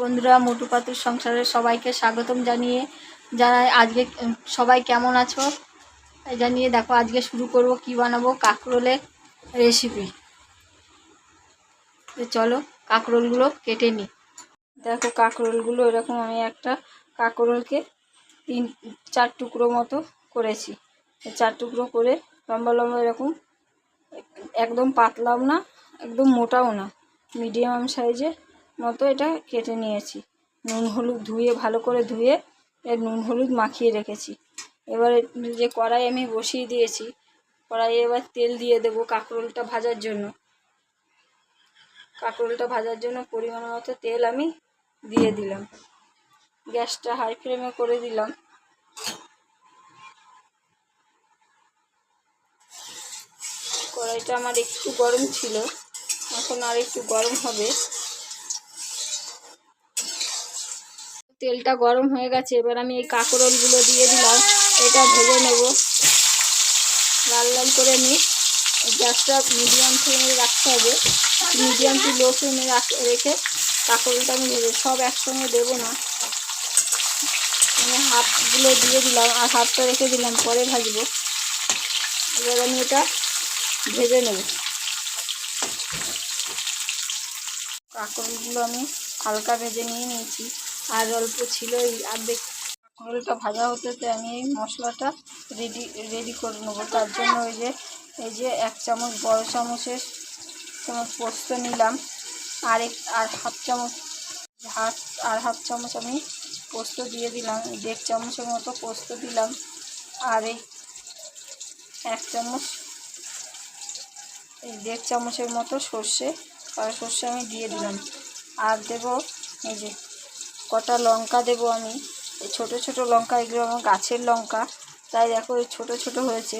বন্ধুরা মোটু পাতুর সংসারের সবাইকে স্বাগতম জানিয়ে জানাই। আজকে সবাই কেমন আছো? জানিয়ে দেখো, আজকে শুরু করব কি বানাবো, কাঁকরোলের রেসিপি চলো, কাঁকরোলগুলো কেটে নিই। দেখো, কাঁকরোলগুলো এরকম আমি একটা কাঁকরোলকে তিন, চার টুকরো মতো করেছি। চার টুকরো করে লম্বা লম্বা এরকম, একদম পাতলাও না, একদম মোটাও না। মিডিয়াম সাইজের মতো এটা কেটে নিয়েছি। নুন, হলুদ ধুয়ে, ভালো করে ধুয়ে, এর নুন, হলুদ মাখিয়ে রেখেছি। এবার যে কড়াই আমি বসিয়ে দিয়েছি, কড়াইয়ে এবার তেল দিয়ে দেবো কাঁকরোলটা ভাজার জন্য। কাঁকরোলটা ভাজার জন্য পরিমাণ মতো তেল আমি দিয়ে দিলাম। গ্যাসটা হাই ফ্লেমে করে দিলাম। কড়াইটা আমার একটু গরম ছিল, এখন আর একটু গরম হবে। তেলটা গরম হয়ে গেছে, এবার আমি এই কাঁকরোলগুলো দিয়ে দিলাম। এটা ভেজে নেব। লাল লাল করে নিই গ্যাসটা মিডিয়াম ফ্লেমে রাখতে হবে। মিডিয়াম টু লো ফ্লেমে রেখে কাঁকরোলটা আমি ভেজে, সব একসঙ্গে দেবো না। আমি হাফগুলো দিয়ে দিলাম, আর হাফটা রেখে দিলাম, পরে ভাজবো। এবার আমি এটা ভেজে নেব। কাঁকরোলগুলো আমি হালকা ভেজে নিয়ে নিয়েছি। আর অল্প ছিল এই অর্ধেক কাঁকরোলটা ভাজা হতে তো আমি এই মশলাটা রেডি রেডি করে নেব। তার জন্য ওই যে, এই যে এক চামচ বড় চামচের, চামচ পোস্ত নিলাম। আর এক, আর হাফ চামচ, হাফ, আর হাফ চামচ আমি পোস্ত দিয়ে দিলাম। দেড় চামচের মতো পোস্ত দিলাম। আর এই এক চামচ, এই দেড় চামচের মতো সর্ষে, আর সর্ষে আমি দিয়ে দিলাম। আর দেব এই যে কটা লঙ্কা দেব আমি? এই ছোটো ছোটো লঙ্কা, এগুলো আমার গাছের লঙ্কা। তাই দেখো, এই ছোটো ছোটো হয়েছে।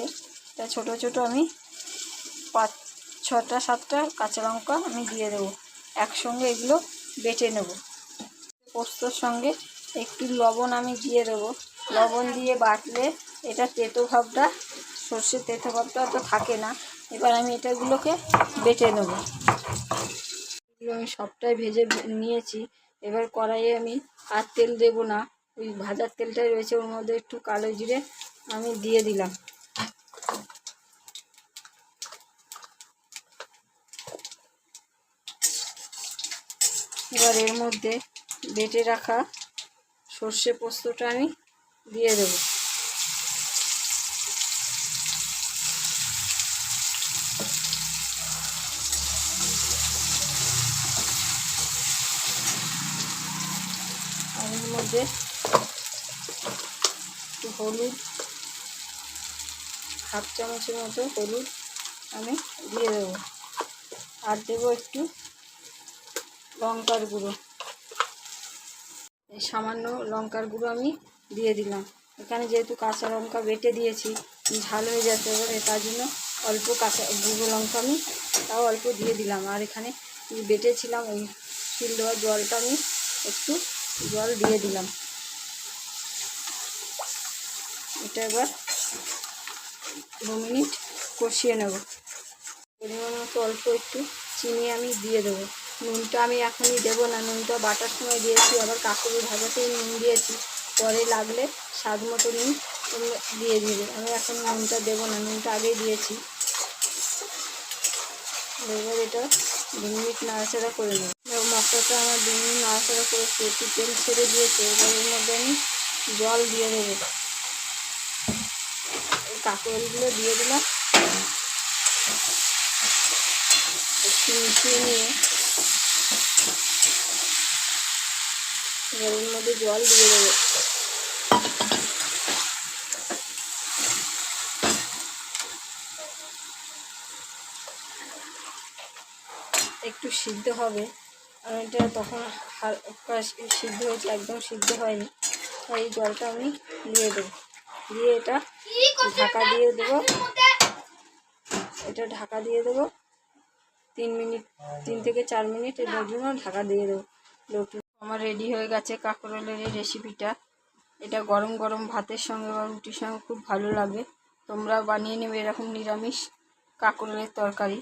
তাই ছোটো ছোটো আমি পাঁচ, ছটা, সাতটা কাঁচা লঙ্কা আমি দিয়ে দেবো। একসঙ্গে এগুলো বেটে নেব। পোস্তর সঙ্গে একটু লবণ আমি দিয়ে দেবো। লবণ দিয়ে বাটলে এটা তেতো ভাবটা, সর্ষের তেতো ভাবটা তো থাকে না। এবার আমি এটাগুলোকে বেটে নেব। এগুলো আমি সবটাই ভেজে নিয়েছি। এবার কড়াইয়ে আমি আর তেল দেব না। ওই ভাজার তেলটাই রয়েছে, ওর মধ্যে একটু কালো জিরে আমি দিয়ে দিলাম। এবার এর মধ্যে বেটে রাখা সর্ষে পোস্তটা আমি দিয়ে দেবো। এর মধ্যে একটু হলুদ, হাফ চামচের মতো হলুদ আমি দিয়ে দেবো। আর দেবো একটু লঙ্কার গুঁড়ো। সামান্য লঙ্কার গুঁড়ো আমি দিয়ে দিলাম। এখানে যেহেতু কাঁচা লঙ্কা বেটে দিয়েছি, ঝাল হয়ে যেতে পারে তার জন্য অল্প কাঁচা গুঁড়ো লঙ্কা আমি তাও অল্প দিয়ে দিলাম। আর এখানে বেটেছিলাম ওই শিল দেওয়ার জলটা আমি একটু জল দিয়ে দিলাম। এটা এবার দু মিনিট কষিয়ে নেব। পরিমাণ মতো অল্প একটু চিনি আমি দিয়ে দেবো। নুনটা আমি এখনই দেবো না, নুনটা বাটার সময় দিয়েছি, আবার কাকুরি ভাজাতেই নুন দিয়েছি। পরে লাগলে স্বাদ মতো নুন দিয়ে দিবে। আমি এখন নুনটা দেবো না, নুনটা আগেই দিয়েছি। এবার এটা দু মিনিট নাড়াচাড়া করে নেব। এবার মশলাটা আমার মিনিট নাড়াচাড়া করে একটু তেল ছেড়ে দিয়েছে, এবার এর মধ্যে আমি জল দিয়ে দেবো। এই দিয়ে দিলাম। একটু মিশিয়ে নিয়ে এর মধ্যে জল দিয়ে দেবো। একটু সিদ্ধ হবে। এটা তখন হালকা সিদ্ধ হয়েছে, একদম সিদ্ধ হয়নি। তাই এই জলটা আমি দিয়ে দেবো। দিয়ে এটা ঢাকা দিয়ে দেবো। এটা ঢাকা দিয়ে দেবো। তিন মিনিট, তিন থেকে চার মিনিট এর জন্য ঢাকা দিয়ে দেবো। লোটু আমার রেডি হয়ে গেছে কাঁকরোলের এই রেসিপিটা এটা গরম গরম ভাতের সঙ্গে বা রুটির সঙ্গে খুব ভালো লাগে। তোমরা বানিয়ে নেবে এরকম নিরামিষ কাঁকরোলের তরকারি।